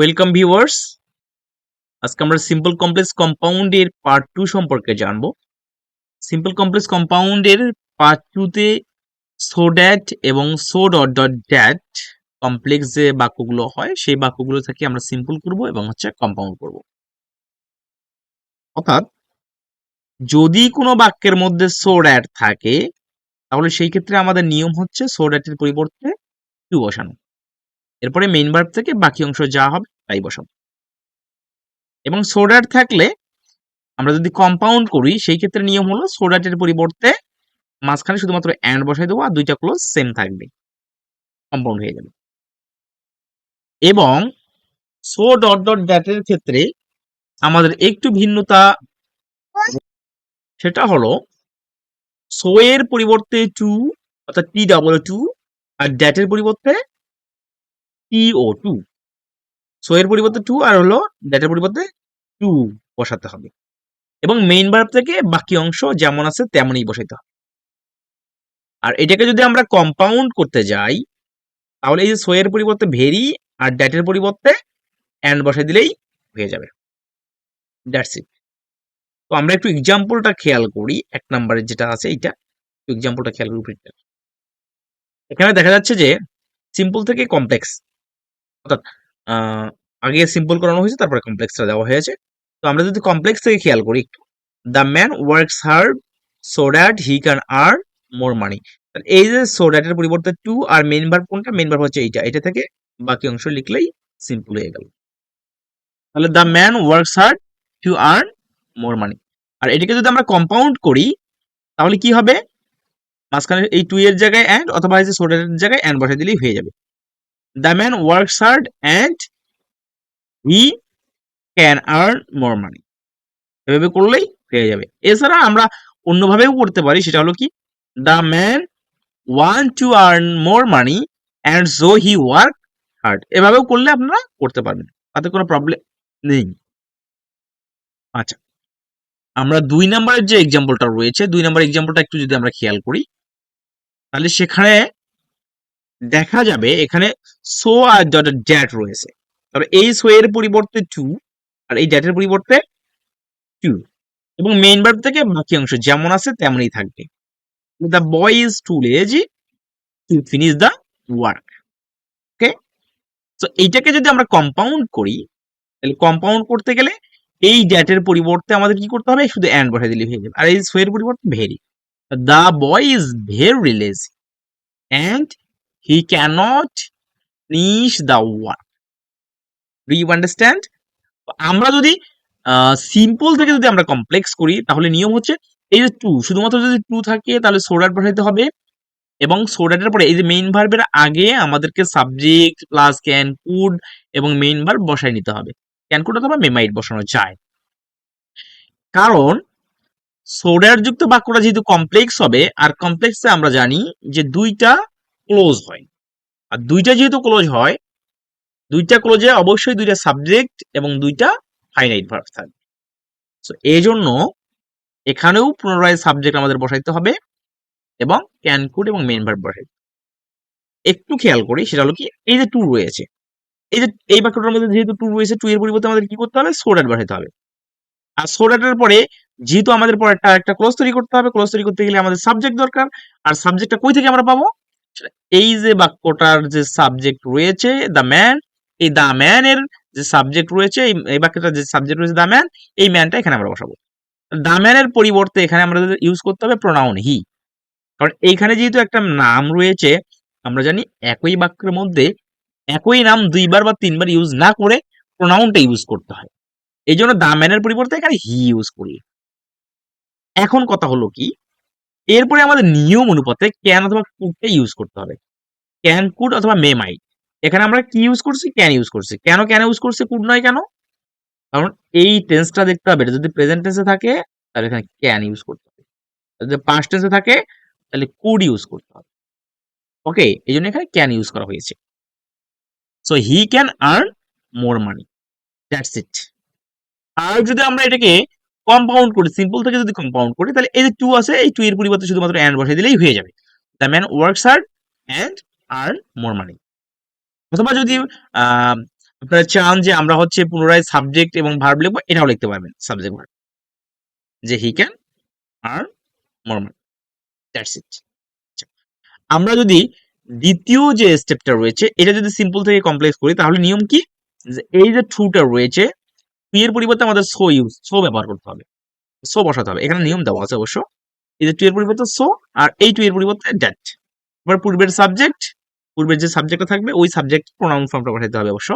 Welcome viewers আজকে আমরা simple complex কম্পাউন্ডের পার্ট টু সম্পর্কে জানব। সিম্পল কমপ্লেক্স কম্পাউন্ডের পার্ট টুতে সো ড্যাট এবং so dot dot that complex যে বাক্যগুলো হয়, সেই বাক্যগুলো থেকে আমরা সিম্পল করব এবং হচ্ছে কম্পাউন্ড করব। অর্থাৎ যদি কোনো বাক্যের মধ্যে সো ড্যাট থাকে, তাহলে সেই ক্ষেত্রে আমাদের নিয়ম হচ্ছে সো ড্যাটের পরিবর্তে টু বসানো। এরপরে মেইন ভার্ব থেকে বাকি অংশ যা হবে তাই বসাবো। এবং সোডার থাকলে আমরা যদি কম্পাউন্ড করি, সেই ক্ষেত্রে নিয়ম হলো সোডাটের পরিবর্তে মাঝখানে শুধুমাত্র অ্যান্ড বসাই দেবো আর দুইটা ক্লোজ সেম থাকবে। কম্পাউন্ড হয়ে যাবে। এবং সো ডট ডট ড্যাটের ক্ষেত্রে আমাদের একটু ভিন্নতা সেটা হলো সো এর পরিবর্তে টু অর্থাৎ টি ডাবল টু আর ড্যাটের পরিবর্তে টিও টু সো এর পরিবর্তে টু আর হলো ড্যাটের পরিবর্তে টু বসাতে হবে। এবং মেইন ভার্ব থেকে বাকি অংশ যেমন আছে তেমনই বসাইতে হবে। আর এটাকে যদি আমরা কম্পাউন্ড করতে যাই, তাহলে এই যে সোয়ের পরিবর্তে ভেরি আর ড্যাটের পরিবর্তে অ্যান্ড বসাই দিলেই হয়ে যাবে। দ্যাটস ইট তো আমরা একটু এক্সাম্পলটা খেয়াল করি। এক নম্বরের যেটা আছে এইটা এক্সাম্পলটা খেয়াল করি এখানে দেখা যাচ্ছে যে সিম্পল থেকে কমপ্লেক্স অর্থাৎ আগে সিম্পল করানো হয়েছে, তারপরে কমপ্লেক্সটা দেওয়া হয়েছে। তো আমরা যদি কমপ্লেক্স থেকে খেয়াল করি, একটু। The man works hard so that he can earn more money এই যে সো দ্যাটের পরিবর্তে টু আর মেন ভার্ব কোনটা? মেন ভার্ব হচ্ছে এইটা। এটা থেকে বাকি অংশ লিখলেই সিম্পল হয়ে গেল। তাহলে the man works hard to earn more money আর এটাকে যদি আমরা কম্পাউন্ড করি, তাহলে কি হবে? মাঝখানে এই টু এর জায়গায় অ্যান্ড অথবা এই যে জায়গায় অ্যান্ড বসাই দিলেই হয়ে যাবে। The man works hard and he can earn more money এভাবে করলেই পেয়ে যাবে। এছাড়া আমরা অন্যভাবেও করতে পারি, সেটা হলো কি? The man want to earn more money and so he work hard এভাবেও করলে আপনারা করতে পারবেন। তাতে কোনো প্রবলেম নেই। আচ্ছা আমরা দুই নাম্বারের যে এক্সাম্পলটা রয়েছে, দুই নাম্বার এক্সাম্পলটা একটু যদি আমরা খেয়াল করি, তাহলে সেখানে দেখা যাবে এখানে সো আর ডট ড্যাট রয়েছে। তবে এই সো এর পরিবর্তে টু আর এই ড্যাটের পরিবর্তে টু এবং মেইন ভার্ব থেকে বাকি অংশ যেমন আছে তেমনই থাকবে। The boy is too lazy to finish the work okay তো এইটাকে যদি আমরা কম্পাউন্ড করি, তাহলে কম্পাউন্ড করতে গেলে এই ড্যাটের পরিবর্তে আমাদের কি করতে হবে? শুধু অ্যান্ড বসাই দিলে হয়ে যাবে। আর এই সো এর পরিবর্তে very the boy is very lazy and he cannot finish the work do you understand আমরা যদি সিম্পল থেকে যদি আমরা কমপ্লেক্স করি, তাহলে নিয়ম হচ্ছে এই যে টু শুধুমাত্র যদি টু থাকে, তাহলে সোডাট বসাইতে হবে এবং সোডাটের পরে এই যে মেইন ভার্বের আগে আমাদেরকে সাবজেক্ট প্লাস ক্যান কুড এবং মেইন ভার্ব বসাই নিতে হবে। ক্যান কুড অথবা মেমাইট বসানো যায়। কারণ সোডার যুক্ত বাক্যটা যেহেতু কমপ্লেক্স হবে, আর কমপ্লেক্সে আমরা জানি যে দুইটা ক্লোজ হয়। আর দুইটা যেহেতু ক্লোজ হয়, দুইটা ক্লোজে অবশ্যই দুইটা সাবজেক্ট এবং দুইটা ফাইনাইট ভার্ব থাকবে। সো এই জন্য এখানেও পুনরায় সাবজেক্ট আমাদের বসাইতে হবে এবং ক্যান কুড এবং মেন ভার্ব বসাইতে একটু খেয়াল করি, সেটা হলো কি, এই যে টু রয়েছে, এই যে এই বাক্যটার মধ্যে যেহেতু টু রয়েছে টু এর পরিবর্তে আমাদের কি করতে হবে? সোডাট বসাইতে হবে। আর সোডাটের পরে যেহেতু আমাদের পরে একটা ক্লোজ তৈরি করতে হবে ক্লোজ তৈরি করতে গেলে আমাদের সাবজেক্ট দরকার, আর সাবজেক্টটা কই থেকে আমরা পাবো? এই যে বাক্যটার যে সাবজেক্ট রয়েছে দ্য ম্যান এই দ্য ম্যান এর যে সাবজেক্ট রয়েছে, এই- বাক্যটার যে সাবজেক্ট রয়েছে দ্য ম্যান এই ম্যানটা এখানে আমরা বসাবো। দ্য ম্যানের পরিবর্তে এখানে আমাদের ইউজ করতে হবে প্রোনাউন হি কারণ এইখানে যেহেতু একটা নাম রয়েছে, আমরা জানি একই বাক্যের মধ্যে একই নাম দুইবার বা তিনবার ইউজ না করে প্রোনাউনটা ইউজ করতে হয়। এই জন্য দ্য ম্যানের পরিবর্তে এখানে হি ইউজ করি। এখন কথা হলো কি? এরপরে আমাদের নিয়ম অনুপাতে ক্যান অথবা কুডটা ইউজ করতে হবে। ক্যান কুড অথবা মে মাইট এখানে আমরা কি ইউজ করছি? ক্যান ইউজ করছি। কেন ক্যান ইউজ করছি? কুড নয় কেন? কারণ এই টেন্সটা দেখতে হবে। যদি প্রেজেন্ট টেন্সে থাকে, তাহলে এখানে ক্যান ইউজ করতে হবে। যদি পাস্ট টেন্সে থাকে, তাহলে কুড ইউজ করতে হবে। ওকে এই জন্য এখানে ক্যান ইউজ করা হয়েছে। So he can earn more money that's it আর যদি আমরা এটাকে কম্পাউন্ড করি সিম্পল থেকে যদি কম্পাউন্ড করি, তাহলে এই যে টু আছে, এই টু এর পরিবর্তে শুধুমাত্র অ্যান্ড বসাই দিলেই হয়ে যাবে। The man works hard and earn more money অথবা যদি আপনারা চান যে আমরা হচ্ছে পুনরায় সাবজেক্ট এবং ভার্ব লিখব, এটাও লিখতে পারবেন সাবজেক্ট ভার্ব যে he can R মর্মার that's it আমরা যদি দ্বিতীয় যে স্টেপটা রয়েছে, এটা যদি সিম্পল থেকে কমপ্লেক্স করি, তাহলে নিয়ম কি? যে এই যে ট্রুটা রয়েছে এর পরিবর্তে আমাদের সো ইউজ সো ব্যবহার করতে হবে। সো বসাতে হবে। এখানে নিয়ম দেওয়া আছে অবশ্য। এই যে টু এর পরিবর্তে সো আর এই টু এর পরিবর্তে ড্যাট এবার পূর্বের সাবজেক্ট পূর্বের যে সাবজেক্টটা থাকবে, ওই সাবজেক্ট প্রোনাউন ফর্মটা বসাইতে হবে অবশ্য।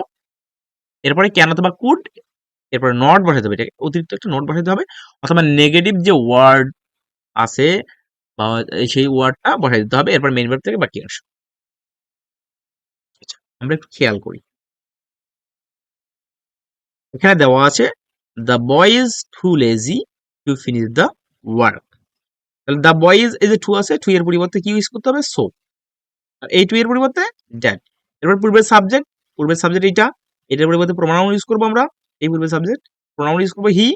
এরপরে কেন অথবা কুড এরপরে নট বসাইতে হবে। এটাকে অতিরিক্ত একটা নোট বসাইতে হবে। অথবা নেগেটিভ যে ওয়ার্ড আছে, বা সেই ওয়ার্ডটা বসাই দিতে হবে। এরপর মেইন ভার্ব থেকে বাকি অংশ। আচ্ছা আমরা একটু খেয়াল করি। এখানে দেওয়া আছে the boy is too lazy to finish the work তাহলে দ্য বয় ইজ এই যে টু আছে টু এর পরিবর্তে কি ইউজ করতে হবে? সো আর এই টু এর পরিবর্তে ড্যাট এরপর পূর্বের সাবজেক্ট পূর্বের সাবজেক্ট এইটা, এটার পরিবর্তে প্রোনাউন ইউজ করব আমরা, এই পূর্বের সাবজেক্ট প্রোনাউন ইউজ করব হি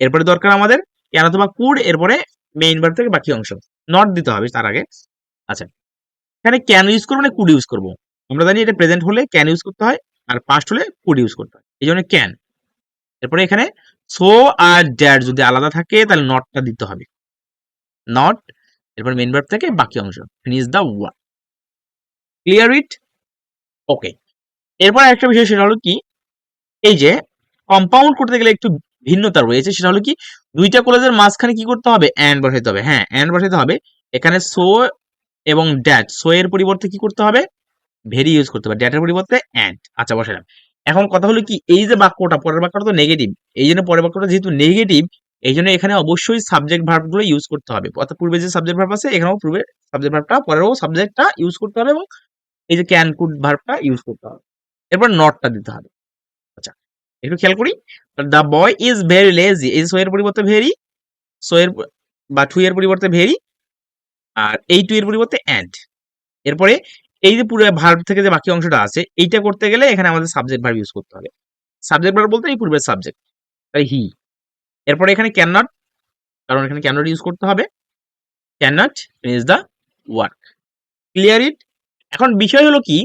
এরপরে দরকার আমাদের কেন অথবা কুড এরপরে মেইন ভার্ব থেকে বাকি অংশ নট দিতে হবে তার আগে। আচ্ছা এখানে ক্যান ইউজ করব না কুড ইউজ করব? আমরা জানি এটা প্রেজেন্ট হলে ক্যান ইউজ করতে হয়, আর পাস্ট হলে কুড ইউজ করতে হয়। এই জন্য ক্যান এরপরে এখানে সো আর ড্যাড যদি আলাদা থাকে, তাহলে নটটা দিতে হবে। নট এরপর মেন ভার্ব থেকে বাকি অংশ। Finish the work clear it okay এরপর একটা বিষয়, সেটা হলো কি? এই যে কম্পাউন্ড করতে গেলে একটু ভিন্নতা রয়েছে, সেটা হলো কি? দুইটা কলেজের মাঝখানে কি করতে হবে? অ্যান্ড বসাইতে হবে। হ্যাঁ অ্যান্ড বসাইতে হবে। এখানে সো এবং ড্যাট সো এর পরিবর্তে কি করতে হবে? ভেরি ইউজ করতে হবে। ড্যাটের পরিবর্তে অ্যান্ড আচ্ছা বসালাম এখন কথা হলো কি, এই যে বাক্যটা, পরের বাক্যটা তো নেগেটিভ এই জন্য পরের বাক্যটা যেহেতু নেগেটিভ এই জন্য এখানে অবশ্যই সাবজেক্ট ভার্বগুলো ইউজ করতে হবে। অর্থাৎ পূর্বে যে সাবজেক্ট ভার্ব আছে, এখানেও পূর্বে সাবজেক্ট ভার্বটা পরেরও সাবজেক্টটা ইউজ করতে হবে এবং এই যে ক্যান কুড ভার্বটা ইউজ করতে হবে। এরপর নটটা দিতে হবে। আচ্ছা একটু খেয়াল করি। The boy is very lazy এই সো এর পরিবর্তে ভেরি সো এর বা টু এর পরিবর্তে ভেরি আর এই টু এর পরিবর্তে অ্যান্ড এরপরে এই যে পুরো ভার্ব থেকে যে বাকি অংশটা আছে, এইটা করতে গেলে এখানে আমাদের সাবজেক্ট ভার্ব ইউজ করতে হবে। সাবজেক্ট ভার্ব বলতে এই পূর্বের সাবজেক্ট তাই হি এরপরে এখানে ক্যান নট কারণ এখানে ক্যান নট ইউজ করতে হবে। Can not finish the work clear it এখন বিষয় হলো কি?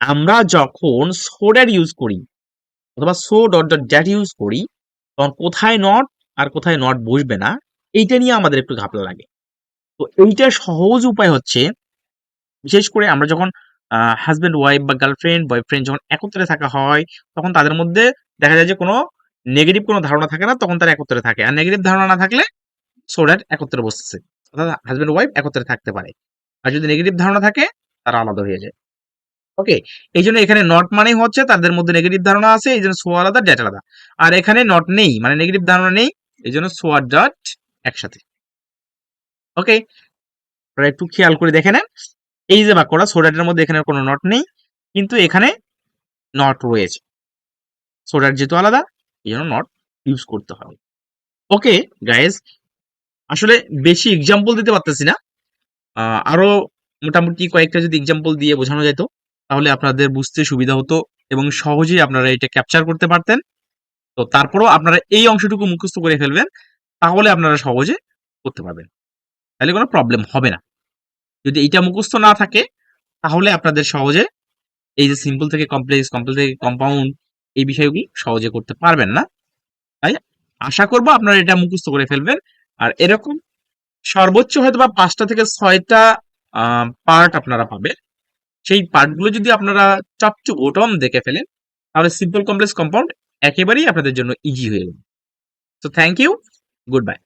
আমরা যখন সো সোডার ইউজ করি, অথবা so dot dot that use করি, তখন কোথায় নট আর কোথায় নট বসবে না, এইটা নিয়ে আমাদের একটু ঘাপলা লাগে। তো এইটা সহজ উপায় হচ্ছে বিশেষ করে আমরা যখন হাজব্যান্ড ওয়াইফ বা গার্লফ্রেন্ড বয়ফ্রেন্ড যখন একত্রে থাকা হয়, তখন তাদের মধ্যে দেখা যায় যে কোনো নেগেটিভ কোনো ধারণা থাকে না, তখন তারা একত্রে থাকে। আর নেগেটিভ ধারণা না থাকলে সো একত্রে বসতেছে। অর্থাৎ হাজব্যান্ড ওয়াইফ একত্রে থাকতে পারে। আর যদি নেগেটিভ ধারণা থাকে, তারা আলাদা হয়ে যায়। ওকে এই জন্য এখানে নট মানেই হচ্ছে তাদের মধ্যে নেগেটিভ ধারণা আছে, এই জন্য সো আলাদা ড্যাট আলাদা। আর এখানে নট নেই মানে নেগেটিভ ধারণা নেই, এই জন্য সো আর ডট একসাথে। ওকে একটু খেয়াল করে দেখে নেন। এই যে বাক্যটা সোডাটের মধ্যে এখানে কোনো নট নেই কিন্তু এখানে নট রয়েছে। সোডার যেহেতু আলাদা এই জন্য নট ইউজ করতে হবে। ওকে গাইজ আসলে বেশি এক্সাম্পল দিতে পারতেছি না। আহ, আরও মোটামুটি কয়েকটা যদি এক্সাম্পল দিয়ে বোঝানো যেত তাহলে আপনাদের বুঝতে সুবিধা হতো এবং সহজেই আপনারা এটা ক্যাপচার করতে পারতেন। তো তারপরেও আপনারা এই অংশটুকু মুখস্থ করে ফেলবেন তাহলে আপনারা সহজে করতে পারবেন। তাহলে কোনো প্রবলেম হবে না। যদি এটা মুখস্থ না থাকে, তাহলে আপনাদের সহজে এই যে সিম্পল থেকে কমপ্লেক্স কমপ্লেক্স থেকে কম্পাউন্ড এই বিষয়গুলি সহজে করতে পারবেন না। তাই আশা করব আপনারা এটা মুখস্থ করে ফেলবেন। আর এরকম সর্বোচ্চ হয়তো বা পাঁচটা থেকে ছয়টা পার্ট আপনারা পাবেন। সেই পার্টগুলো যদি আপনারা টু বটম দেখে ফেলেন, তাহলে সিম্পল কমপ্লেক্স কম্পাউন্ড একেবারেই আপনাদের জন্য ইজি হয়ে যাবে। তো থ্যাংক ইউ গুড বাই